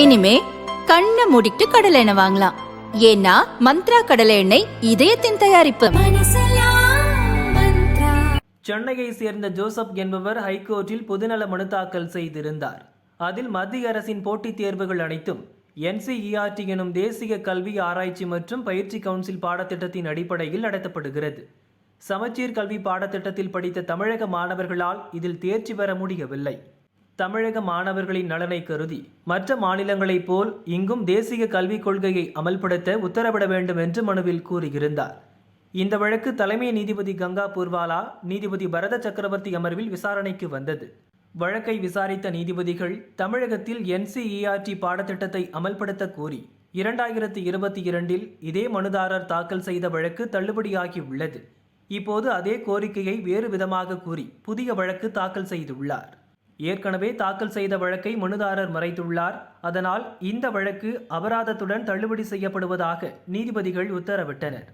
இனிமே கண்ணை மூடிட்டு கடலை எண்ணெய் வாங்கலாம். ஏன்னா மந்த்ரா கடலை எண்ணெய் இதயத்தின் தயாரிப்பு. சென்னையை சேர்ந்த ஜோசப் என்பவர் ஹைகோர்ட்டில் பொதுநல மனு தாக்கல் செய்திருந்தார். அதில் மத்திய அரசின் போட்டித் தேர்வுகள் அனைத்தும் என்சிஇஆர்டி எனும் தேசிய கல்வி ஆராய்ச்சி மற்றும் பயிற்சி கவுன்சில் பாடத்திட்டத்தின் அடிப்படையில் நடத்தப்படுகிறது. சமச்சீர் கல்வி பாடத்திட்டத்தில் படித்த தமிழக மாணவர்களால் இதில் தேர்ச்சி பெற முடியவில்லை. தமிழக மாணவர்களின் நலனை கருதி மற்ற மாநிலங்களைப் போல் இங்கும் தேசிய கல்விக் கொள்கையை அமல்படுத்த உத்தரவிட வேண்டும் என்று மனுவில் கூறியிருந்தார். இந்த வழக்கு தலைமை நீதிபதி கங்கா பூர்வாலா நீதிபதி பரத சக்கரவர்த்தி அமர்வில் விசாரணைக்கு வந்தது. வழக்கை விசாரித்த நீதிபதிகள் தமிழகத்தில் என்சிஇஆர்டி பாடத்திட்டத்தை அமல்படுத்த கோரி இரண்டாயிரத்தி இருபத்தி இரண்டில் இதே மனுதாரர் தாக்கல் செய்த வழக்கு தள்ளுபடியாகி உள்ளது. இப்போது அதே கோரிக்கையை வேறு விதமாக கூறி புதிய வழக்கு தாக்கல் செய்துள்ளார். ஏற்கனவே தாக்கல் செய்த வழக்கை மனுதாரர் மறைத்துள்ளார். அதனால் இந்த வழக்கு அபராதத்துடன் தள்ளுபடி செய்யப்படுவதாக நீதிபதிகள் உத்தரவிட்டனர்.